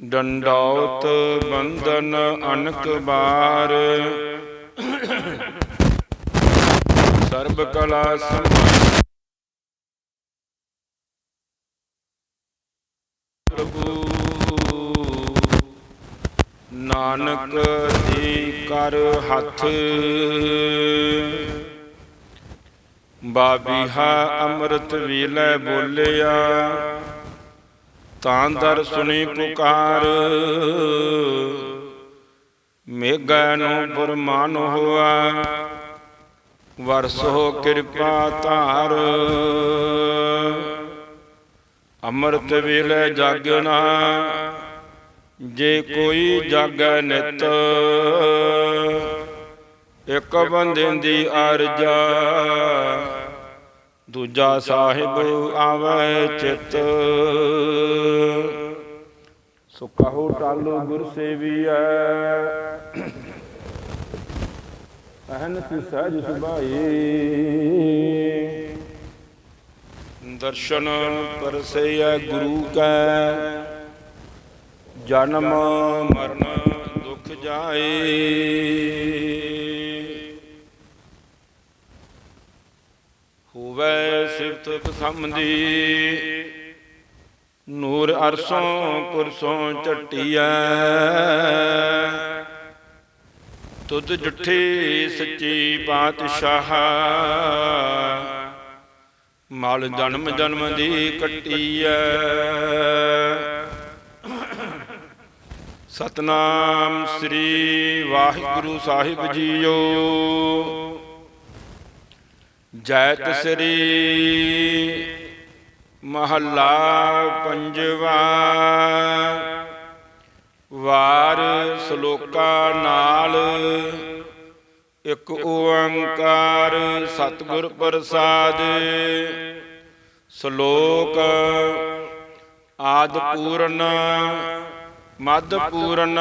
ਡੰਡੌਤ ਬੰਧਨ ਅਨਕ ਬਾਰ। ਸਰਬ ਕਲਾ ਸਮਾਈ ਪ੍ਰਭੂ, ਨਾਨਕ ਜੀ ਕਰ ਹੱਥ। ਬਾਬੀਹਾ ਅੰਮ੍ਰਿਤ ਵੇਲੇ ਬੋਲਿਆ ਤਾਂ ਦਰ ਸੁਣੀ ਪੁਕਾਰ। ਮੇਘੈ ਨੂੰ ਬਰਮਾਨ ਹੋਆ। ਵਰਸੋ ਕਿਰਪਾ ਧਾਰ। ਅੰਮ੍ਰਿਤ ਵੇਲੇ ਜਾਗਣਾ। ਜੇ ਕੋਈ ਜਾਗੈ ਨਿਤ। ਇੱਕ ਬੰਦੇ ਦੀ ਅਰਜਾ ਦੂਜਾ ਸਾਹਿਬ ਆਵੇ ਚਿਤ। ਸੋ ਕਹੋ ਟਾਲੋ ਗੁਰ ਸੇਵੀਐ। ਅਹਨਤ ਸਹਿਜ ਸੁਭਾਈ। ਦਰਸ਼ਨ ਪਰਸਈਐ ਗੁਰੂ ਕੈ। ਜਨਮ ਮਰਨ ਦੁਖ ਜਾਏ। ਹੋਵੇ ਸਿਫਤ ਨੂਰ ਅਰਸੋਂ ਕੁਰਸੋਂ ਝਟੀਐ। ਤੁਧ ਜੁਠੀ ਸੱਚੀ ਪਾਤਸ਼ਾਹ। ਮਲ ਜਨਮ ਜਨਮ ਦੀ ਕੱਟੀਐ। ਸਤਨਾਮ ਸ੍ਰੀ ਵਾਹਿਗੁਰੂ ਸਾਹਿਬ ਜੀਓ। ਜੈਤ ਸ੍ਰੀ ਮਹੱਲਾ ਪੰਜਵਾ। ਵਾਰ ਸ਼ਲੋਕਾ ਨਾਲ ਇੱਕ ਓੰਕਾਰ ਸਤਿਗੁਰ ਪ੍ਰਸਾਦ। ਸ਼ਲੋਕ ਆਦ ਪੂਰਨ ਮਦ ਪੂਰਨ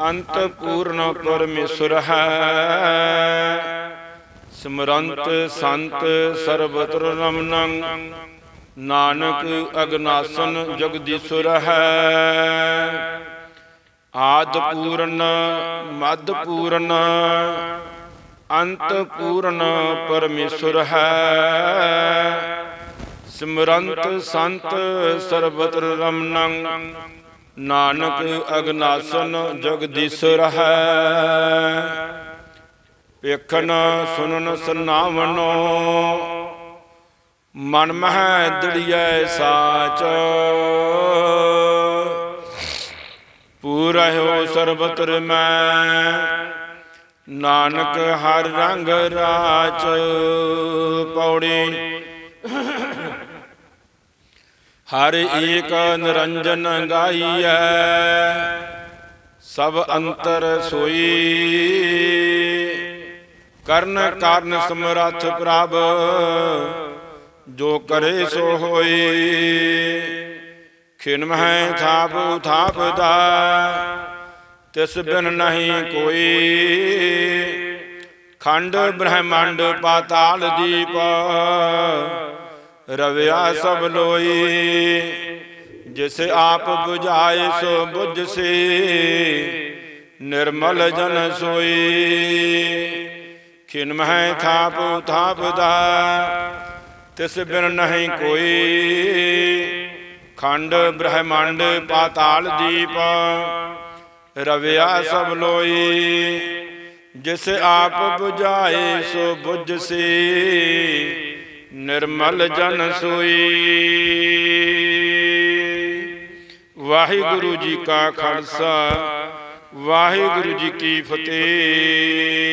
ਅੰਤ ਪੂਰਨ ਪਰਮੇਸ਼ਰ ਹੈ। ਸਿਮਰੰਤ ਸੰਤ ਸਰਬਤਰ ਰਮਨੰ। ਨਾਨਕ ਅਗਨਾਸਨ ਜਗਦੀਸ਼ੁਰ ਹੈ ਆਦ ਪੂਰਨ, ਮਦ ਪੂਰਨ, ਅੰਤ ਪੂਰਨ ਪਰਮੇਸ਼ਰ ਹੈ। ਸਿਮਰੰਤ ਸੰਤ ਸਰਬਤਰ ਰਮਨੰ। ਨਾਨਕ ਅਗਨਾਸਨ ਜਗਦੀਸ਼ੁਰ ਹੈ ਵੇਖਣ ਸੁਨਨ ਸੁਨਾਵਣੋ ਮਨ ਮਹਿ ਦੜੀਐ ਸਾਚ। ਪੂਰਾ ਹੋ ਸਰਬਤਰ ਮੈਂ, ਨਾਨਕ ਹਰ ਰੰਗ ਰਾਚ। ਪੌੜੀ। ਹਰ ਏਕ ਨਿਰੰਜਨ ਗਾਈਐ, ਸਭ ਅੰਤਰ ਸੋਈ। ਕਰਨ ਕਾਰਨ ਸਮਰੱਥ ਪ੍ਰਭ, ਜੋ ਕਰੇ ਸੋ ਹੋਈ। ਖਿਨ ਮਹਿ ਥਾਪ ਥਾਪਦਾ, ਤਿਸ ਬਿਨ ਨਹੀਂ ਕੋਈ। ਖੰਡ ਬ੍ਰਹਮੰਡ ਪਾਤਾਲ ਦੀਪ, ਰਵਿਆ ਸਭ ਲੋਈ। ਜਿਸ ਆਪ 부ਝਾਏ ਸੋ ਬੁਝ ਸੇ, ਨਿਰਮਲ ਜਨ ਸੋਈ। ਖਿਨ ਮਹਿ ਥਾਪ ਥਾਪਦਾ, ਤਿਸ ਬਿਨ ਨਹੀਂ ਕੋਈ। ਖੰਡ ਬ੍ਰਹਮੰਡ ਪਾਤਾਲ ਦੀਪ, ਰਵਿਆ ਸਭ ਲੋਈ। ਜਿਸ ਆਪ 부ਝਾਏ ਸੋ ਬੁਝ ਸੇ। ਨਿਰਮਲ ਜਨ ਸੋਈ। ਵਾਹਿਗੁਰੂ ਜੀ ਕਾ ਖਾਲਸਾ, ਵਾਹਿਗੁਰੂ ਜੀ ਕੀ ਫਤਿਹ।